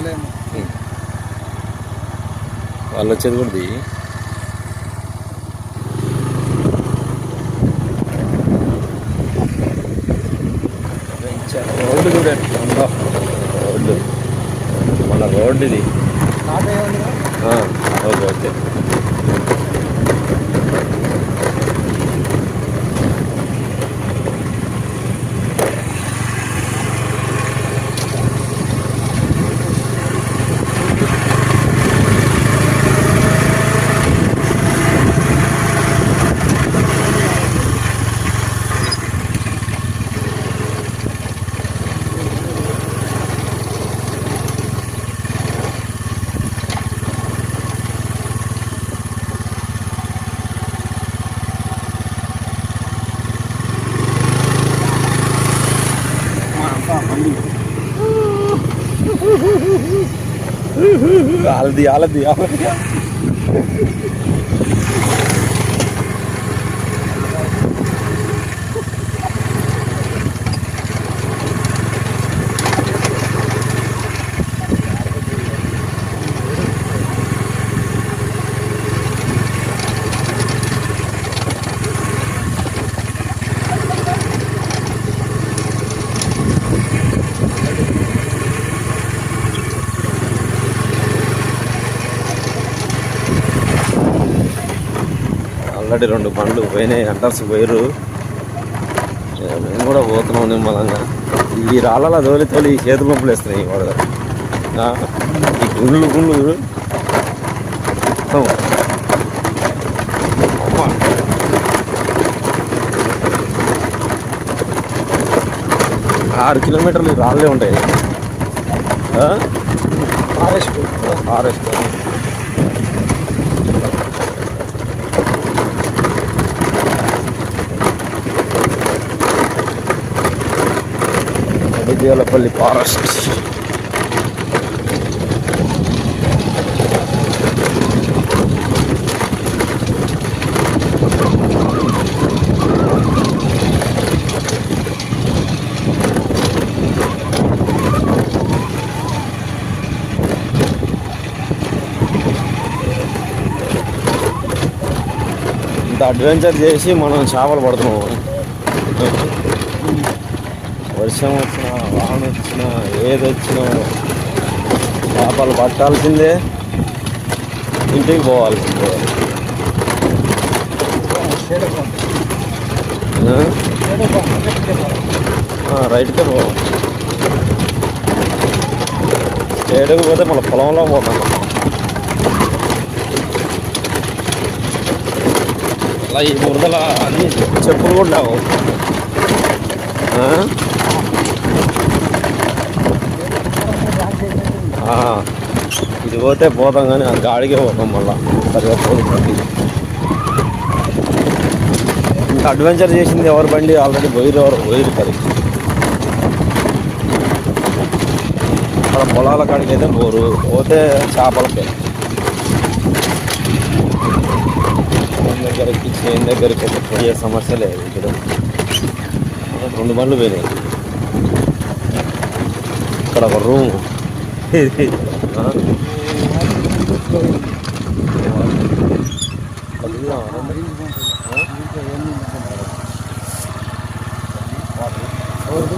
చెప్పలేము. వాళ్ళు వచ్చేది కూడా రోడ్డు ఉందో రోడ్డు. మన రోడ్డు ఇది. Okay okay. আলদি আলদি আলদি। ఆల్రెడీ రెండు బండ్లు పోయినాయి అంటర్స్ పోయారు మేము కూడా పోతున్నాం నిమ్మలంగా. ఈ రాళ్ళ తోలి తోలి చేతి చేతులు నొప్పులు వేస్తున్నాయి వాడు ఈ గుండ్లు గుండ్లు మొత్తం. ఆరు కిలోమీటర్లు రాళ్ళే ఉంటాయి. ఫారెస్ట్. ఫారెస్ట్. అడిదేలపల్లి ఫారెస్ట్. ఇంత అడ్వెంచర్ చేసి మనం చేపలు పడుతున్నాము వర్షం వచ్చినా వాన వచ్చినా ఏది వచ్చినా చేపలు పట్టాల్సిందే. ఇంటికి పోవాల్సిందే రైట్కే పోవాలి స్టేడియంకి పోతే మళ్ళీ పొలంలో పోతాం. అలా ఈ బురదల అన్ని చెప్పులు కూడా లేవు ఆ? ఆ, ఇది పోతే పోతాం కానీ ఆ గాడికే పోతాం మళ్ళా. సరిగా పోదు బండి. ఇంత అడ్వెంచర్ చేసింది ఎవరి బండి? ఆల్రెడీ పోయిరు ఎవరు? పోయిరు పది అక్కడ పొలాల కాడికి అయితే పోరు పోతే చేపలకే దగ్గరికి చేను దగ్గరికి అయితే పోయే సమస్య లేదు ఇక్కడ రెండు బండ్లు పోయినాయి. ఇక్కడ ఒక రూమ్.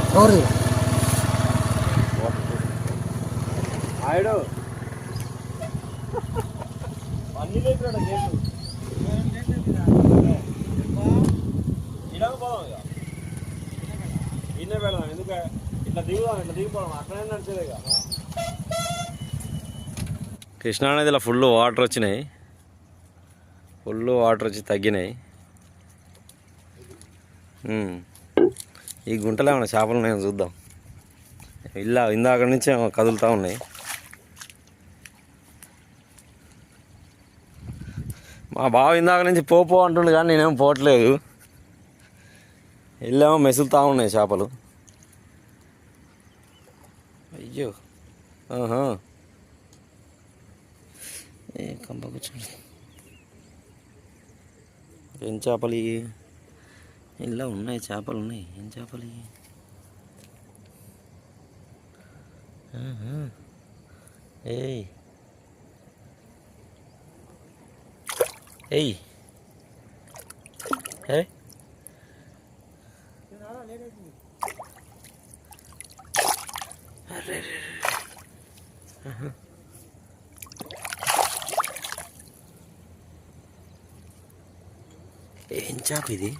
ఎవరు ఆయుడు అన్ని లేపినాడు గేటు ఇలాగ పోదాం ఇక ఇన్నే పెడదాం ఎందుకు ఇట్లా దిగుదాం ఇట్లా దిగిపోదాం అక్కడే నడిచేదేగా కృష్ణానదిలో ఫుల్ వాటర్ వచ్చినాయి. ఫుల్ వాటర్ వచ్చి తగ్గినాయి. ఈ గుంటలో ఏమైనా చేపలు ఉన్నాయో చూద్దాం. ఇలా ఇందాక నుంచి ఏమో కదులుతూ ఉన్నాయి. మా బావ ఇందాక నుంచి పోపో అంటుండే అంటుండు కానీ నేనేం పోవట్లేదు. ఇల్లేమో మెసులుతూ ఉన్నాయి చేపలు. అయ్యో. ఆహా. ఏ కంప కూర్చోండి ఏం చేపలు ఇవి ఇలా ఉన్నాయి చేపలు ఉన్నాయి ఏం చేపలు ఇవి ఆహా. ఏయ్ ఏయ్ ఏ ఏం చేప ఇది?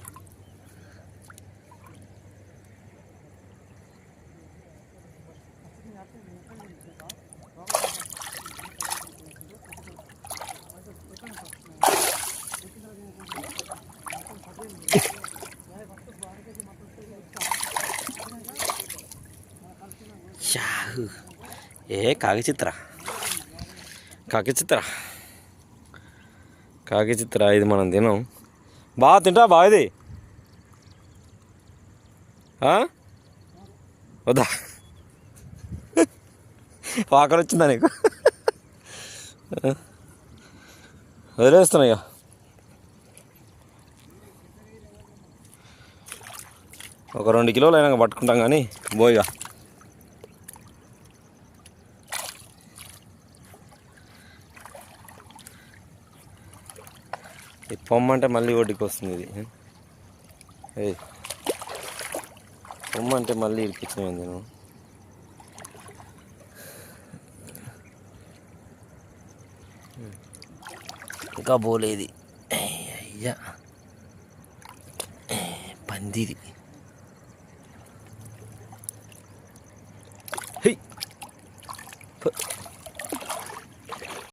షాహు. ఏ కాకి చిత్ర కాకిచిత్ర చిత్ర ఇది మనం తినం. బాగా తింటా బాగా ఇది. వద్దా? ఆకలి వచ్చిందా నీకు? వదిలేస్తున్నా ఇక ఒక రెండు కిలోలు అయినాక పట్టుకుంటాం కానీ బోయిగా పొమ్మంటే మళ్ళీ ఒడ్డుకి వస్తుంది ఇది పొమ్మంటే మళ్ళీ ఇరిపించినవి ఇంకా పోలేదు. అయ్యా పందిది హై.